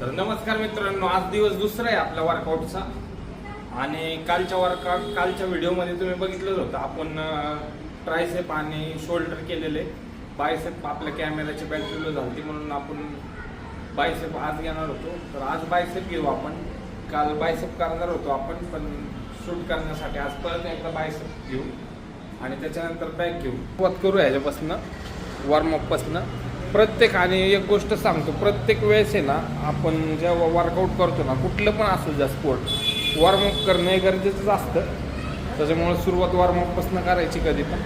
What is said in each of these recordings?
तर नमस्कार मित्रांनो आज दिवस दुसरा आहे आपल्या वर्कआउटचा आणि कालच्या वर्कआउट कालच्या व्हिडिओमध्ये तुम्ही बघितलंच होतं आपण ट्रायसेप आणि शोल्डर केलेले. बायसेप आपल्या कॅमेऱ्याची बॅटरी लो झाली म्हणून आपण बायसेप आज घेणार होतो. तर आज बायसेप घेऊ आपण. काल बायसेप करणार होतो आपण पण शूट करण्यासाठी आज परत एकदा बायसेप घेऊ. आणि त्याच्यानंतर बॅक घेऊ. सुरुवात करू ह्याच्यापासनं वॉर्मअपपासनं प्रत्येक आणि एक गोष्ट सांगतो प्रत्येक वेळेस आहे ना आपण जेव्हा वर्कआउट करतो ना कुठलं पण असू द्या स्पोर्ट वॉर्मअप करणं हे गरजेचंच असतं. त्याच्यामुळे सुरुवात वॉर्मअपपासून करायची कधी पण.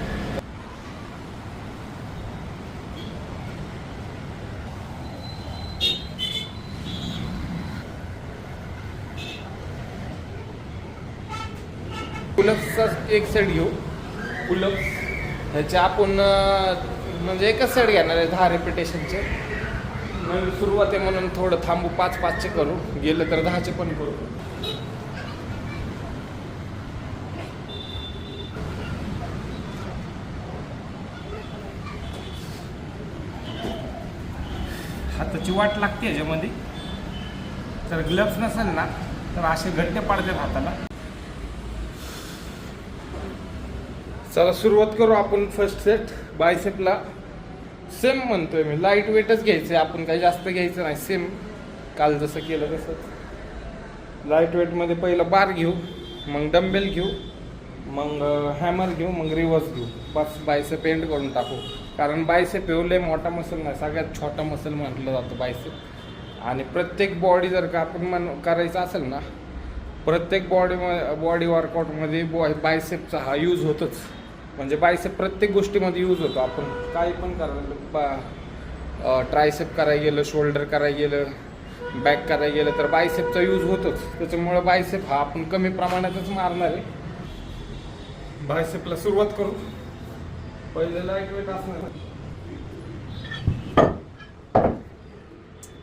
पुलप्सचा एक सेट घेऊ. पुलप्स ह्याच्या आपण म्हणजे एकच सेट घेणार आहे दहा रेपिटेशनचे नवीन सुरुवात आहे म्हणून थोडं थांबू पाच पाचचे करू. गेलं तर दहाचे पण करू. हाताची वाट लागते ह्याच्यामध्ये तर ग्लव्स नसेल ना तर असे घट्ट पाडतात हाताला. चला सुरुवात करू आपण फर्स्ट सेट बायसेपला सेम म्हणतोय मी. लाइट वेटच घ्यायचं आहे आपण काही जास्त घ्यायचं नाही. सेम काल जसं केलं तसंच लाइट वेटमध्ये पहिलं बार घेऊ मग डंबेल घेऊ मग हॅमर घेऊ मग रिवर्स घेऊ. बस बायसेप एंड करून टाकू. कारण बायसेप एवढे लय मोठा मसल नाही. सगळ्यात छोटा मसल म्हटलं जातं बायसेप आणि प्रत्येक बॉडी जर का आपण मन करायचं असेल ना प्रत्येक बॉडी बॉडी वर्कआउटमध्ये बॉ बायसेपचा हा यूज होतोच. म्हणजे बायसेप प्रत्येक गोष्टीमध्ये यूज होतो. आपण काही पण करायला बा ट्रायसेप करायला गेलं शोल्डर करायला गेलं बॅक करायला गेलं तर बायसेपचा यूज होतोच. त्याच्यामुळं बायसेप हा आपण कमी प्रमाणातच मारणार आहे. बायसेपला सुरुवात करू. पहिले लाइट वेट असणार.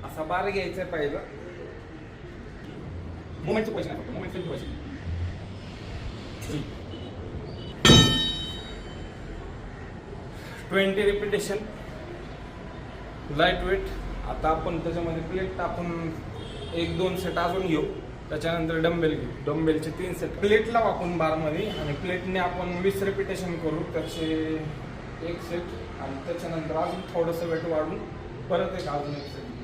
असा बार घ्यायचा आहे पहिला. मोमेंटचे पैसे नाही पैसे ट्वेंटी रिपिटेशन लाइट वेट आता आपण त्याच्यामध्ये प्लेट टाकून एक दोन सेट अजून घेऊ. त्याच्यानंतर डंबेल घेऊ. डंबेलचे तीन सेट प्लेट लावू आपण बारमध्ये आणि प्लेटने आपण वीस रिपिटेशन करू. त्याचे एक सेट आणि त्याच्यानंतर अजून थोडंसं वेट वाढून परत एक अजून एक सेट घेऊ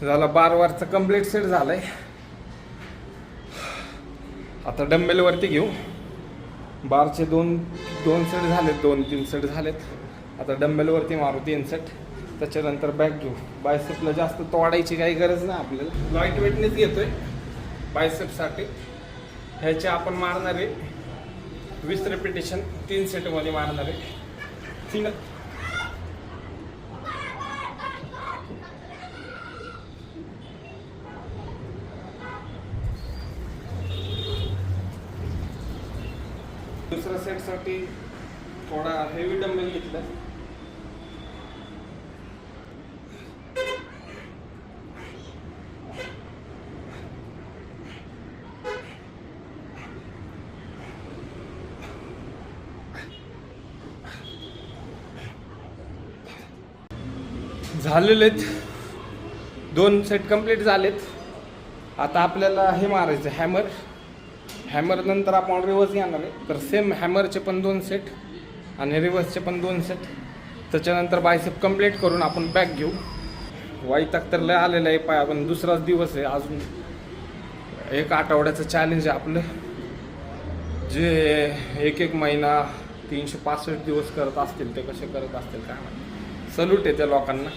झाला बार वारचा कंप्लीट सेट आहे आता डंबेलवरती घेऊ. बारचे दोन दोन सेट झालेत दोन तीन सेट झालेत. आता डंबेलवरती मारू तीन सेट त्याच्यानंतर बॅक घेऊ. बायसेपला जास्त तोडायची काही गरज नाही आपल्याला. लाइट वेटनेच घेतोय. बायसेपसाठी ह्याचे आपण मारणार आहे. वीस रेपिटेशन तीन सेटमध्ये मारणार आहे? करण्यासाठी थोडा हेवी डंबेल घेतला. झालेलेत दोन सेट कंप्लीट झालेत. आता आपल्याला हे मारायचं हॅमर हॅमर नंतर आपण रिवर्स घेणार आहे. तर सेम हॅमरचे पण दोन सेट आणि रिवर्सचे पण दोन सेट त्याच्यानंतर बायसेप कंप्लीट करून आपण बॅग घेऊ. वाईट तर लय आलेलं आहे पाय आपण दुसराच दिवस आहे अजून. एक आठवड्याचं चॅलेंज आहे आपलं. जे एक एक महिना तीनशे पासष्ट दिवस करत असतील ते कसे करत असतील काय माहिती. सल्यूट आहे त्या लोकांना.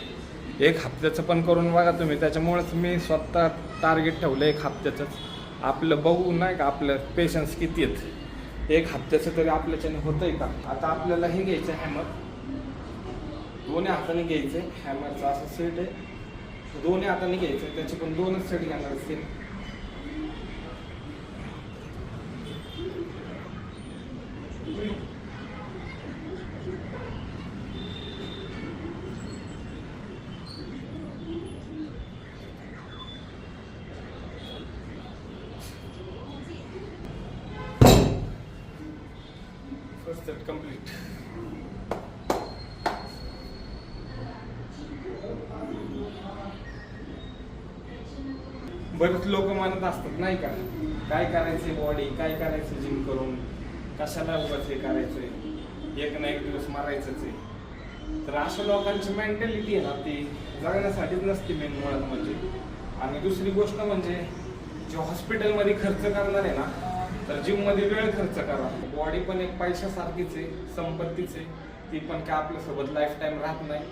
एक हप्त्याचं पण करून बघा तुम्ही. त्याच्यामुळेच मी स्वतः टार्गेट ठेवलं एक हप्त्याचंच. आपलं बघू नाही का आपलं पेशन्स किती आहेत. एक हप्त्याचं तरी आपल्याच्याने होतंय का? आता आपल्याला हे घ्यायचं हॅमर दोन्ही हाताने घ्यायचं हॅमरचा असं सेट आहे. दोन्ही हाताने घ्यायचं त्याचे पण दोनच सेट घेणार असतील बरेच लोक म्हणत असतात नाही का? काय करायचे बॉडी काय करायचं जिम करून? कशाला उगाच हे करायचंय? एक ना एक दिवस मारायचंच आहे. तर अशा लोकांची मेंटॅलिटी आहे ना ती जगण्यासाठीच नसते मेन मुळात म्हणजे. आणि दुसरी गोष्ट म्हणजे जे हॉस्पिटलमध्ये खर्च करणार आहे ना तर जिममध्ये वेळ खर्च करा बॉडी पण एक पैशासारखीच आहे संपत्तीच आहे. ती पण काय आपल्यासोबत लाईफ टाईम राहत नाही.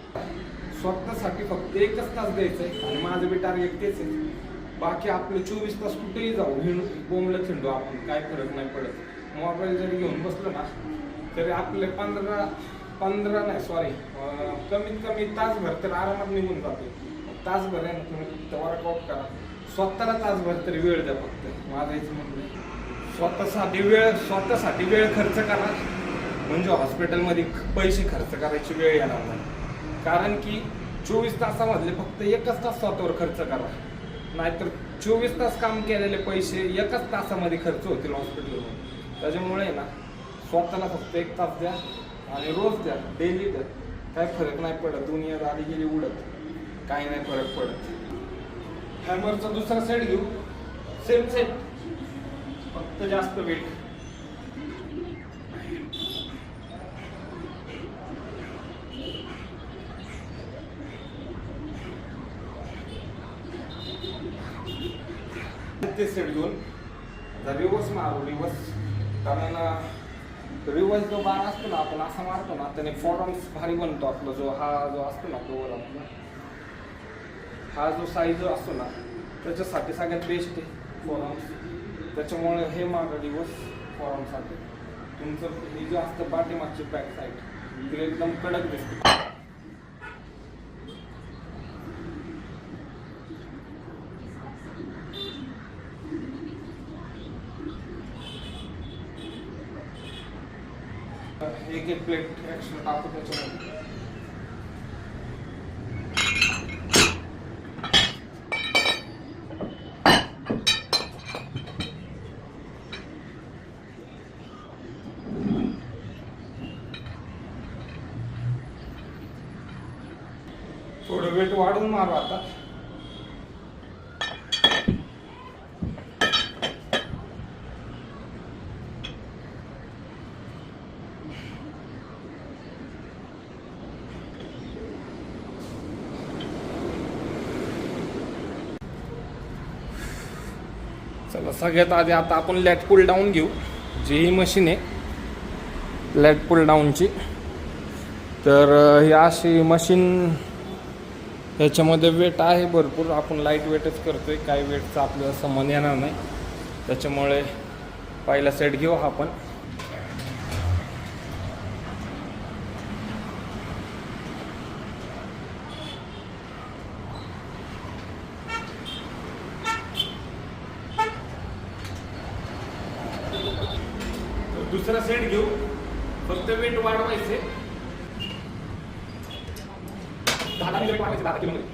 स्वतःसाठी फक्त एकच तास द्यायचं आहे आणि माझं बी टार्गेट तेच आहे. बाकी आपले चोवीस तास कुठेही जाऊ हिंडू बोंबलं खिंडू आपण काय फरक नाही पडत. मोबाईल जरी घेऊन बसलो ना तरी आपले पंधरा पंधरा नाही सॉरी कमीत कमी तासभर तर आरामात निघून जातो. तासभर आहे ना तुम्ही फक्त वर्कआउट करा. स्वतःला तासभर तरी वेळ द्या फक्त माझं हेच म्हणणं स्वतःसाठी वेळ स्वतःसाठी वेळ खर्च करा. म्हणजे हॉस्पिटलमध्ये पैसे खर्च करायची वेळ येणार नाही. कारण की चोवीस तासामधले फक्त एकच तास स्वतःवर खर्च करा. नाहीतर चोवीस तास काम केलेले पैसे एकाच तासामध्ये खर्च होतील हॉस्पिटलमध्ये त्याच्यामुळे ना स्वतःला फक्त एक तास द्या आणि रोज द्या डेली द्या. काय फरक नाही पडत. दुनिया आली गेली उडत. काही नाही फरक पडत. हॅमरचा दुसरा सेट घेऊ. सेम सेट फक्त जास्त वेट ते सेट घेऊन आता रिवर्स मारू रिवर्स कारण रिवर्स जो बार असतो ना आपण असा मारतो ना त्याने फॉरम्स भारी बनतो आपला जो हा जो असतो ना कवर आपला. हा जो साईज जो असतो ना त्याच्यासाठी सगळ्यात बेस्ट आहे फॉरम्स त्याच्यामुळे हे मागं रिवर्स फॉर्मसाठी तुमचं हे जे असतं पाठीमागची बॅक साईड ती एकदम कडक दिसते. एक एक प्लेट एक्स्ट्रा टाकू त्याच्यामध्ये. थोडं वेट वाढून मारू आता. चला सगळ्यात आधी आता आपण लॅट पुल डाऊन घेऊ. जी ही मशीन आहे लॅट पुल डाऊनची. तर ही अशी मशीन ह्याच्यामध्ये वेट आहे भरपूर. आपण लाइट वेटच करतो आहे काय वेटचा आपल्याला संबंध येणार नाही. त्याच्यामुळे पहिला सेट घेऊ हा आपण तर दुसरा घेऊ. फक्त वेट वाढवायचे दहा दहा वाढवायचे दहा किलोमध्ये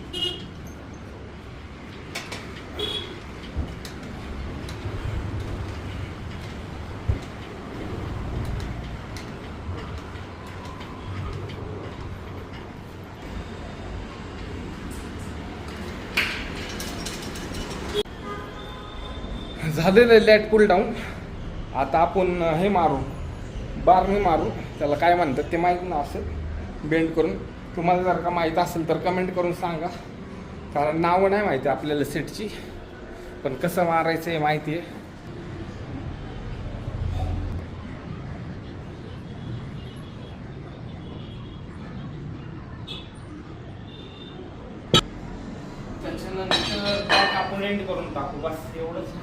झालेलं लॅट पुल डाऊन. आता आपण हे मारू. बारणी मारू. त्याला काय म्हणतात ते माहीत ना असेल बेंड करून. तुम्हाला जर का माहीत असेल तर कमेंट करून सांगा. कारण नावं नाही माहिती आपल्याला सेटची पण कसं मारायचं हे माहिती आहे. त्याच्यानंतर आपण एंड करून टाकू. बस एवढंच.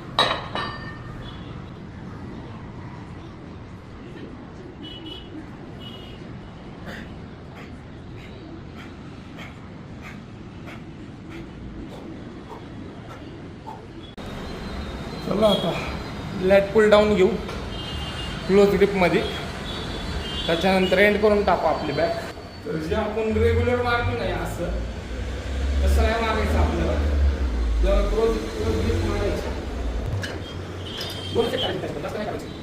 चला आता. लॅट पुल डाऊन घेऊ. क्लोज ग्रिपमध्ये त्याच्यानंतर एंड करून टाकू आपली बॅग तर जे आपण रेग्युलर मारतो नाही असं तसं नाही मारायचं आपल्याला. जर क्लोज क्लोज ग्रिप मारायचं. दोन सेट तसं नाही करायचं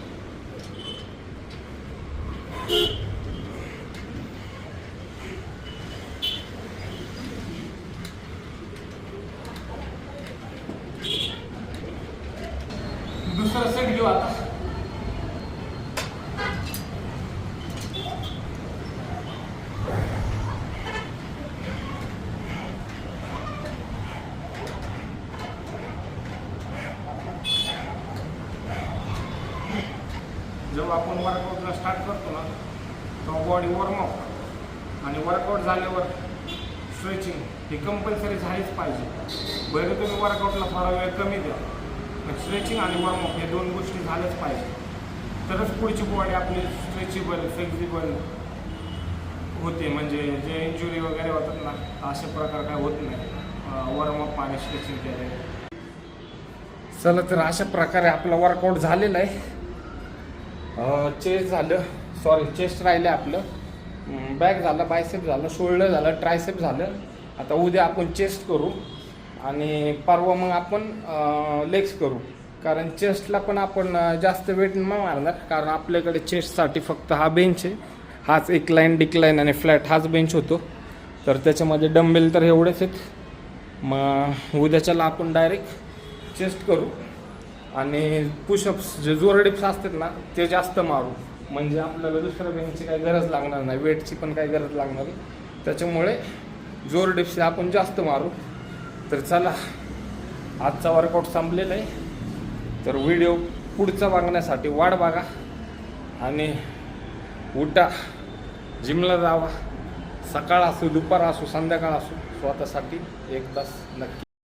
सेट घेऊ आता जेव्हा आपण वर्कआउटला स्टार्ट करतो ना तेव्हा बॉडी वॉर्मअप आणि वर्कआउट झाल्यावर स्ट्रेचिंग ही कंपल्सरी झालीच पाहिजे. बरं तुम्ही वर्कआउटला थोडा वेळ कमी द्या पण स्ट्रेचिंग आणि वॉर्मअप हे दोन गोष्टी झाल्याच पाहिजे. तरच पुढची बॉडी आपली स्ट्रेचेबल फ्लेक्झिबल होते. म्हणजे जे इंजुरी वगैरे होतात ना असे प्रकार काय होत नाही. वॉर्मअप आणि स्ट्रेचिंग केले. चला तर अशा प्रकारे आपलं वर्कआउट झालेला आहे. चेस्ट झालं. सॉरी चेस्ट राहिलं आपलं. बॅक झालं बायसेप झालं शोल्डर झालं ट्रायसेप झालं. आता उद्या आपण चेस्ट करू आणि परवा मग आपण लेग्स करू. कारण चेस्टला पण आपण जास्त वेट न मारणार. कारण आपल्याकडे चेस्टसाठी फक्त हा बेंच आहे. हाच एक लाईन डिक्लाईन आणि फ्लॅट हाच बेंच होतो. तर त्याच्यामध्ये डंबेल तर एवढेच आहेत. मग उद्याच्याला आपण डायरेक्ट चेस्ट करू. आणि पुशअप्स जे जोर डिप्स असतात ना ते जास्त मारू. म्हणजे आपल्याला दुसऱ्या बेंचची काही गरज लागणार नाही वेटची पण काही गरज लागणार नाही. त्याच्यामुळे जोर डिप्स आपण जास्त मारू. तर चला आजचा वर्कआउट संपलेला आहे. तर व्हिडिओ पुढचा बघण्यासाठी वाट बघा आणि उठा. जिमला जावा. सकाळ असो दुपार असो संध्याकाळ असो स्वतःसाठी एक तास नक्की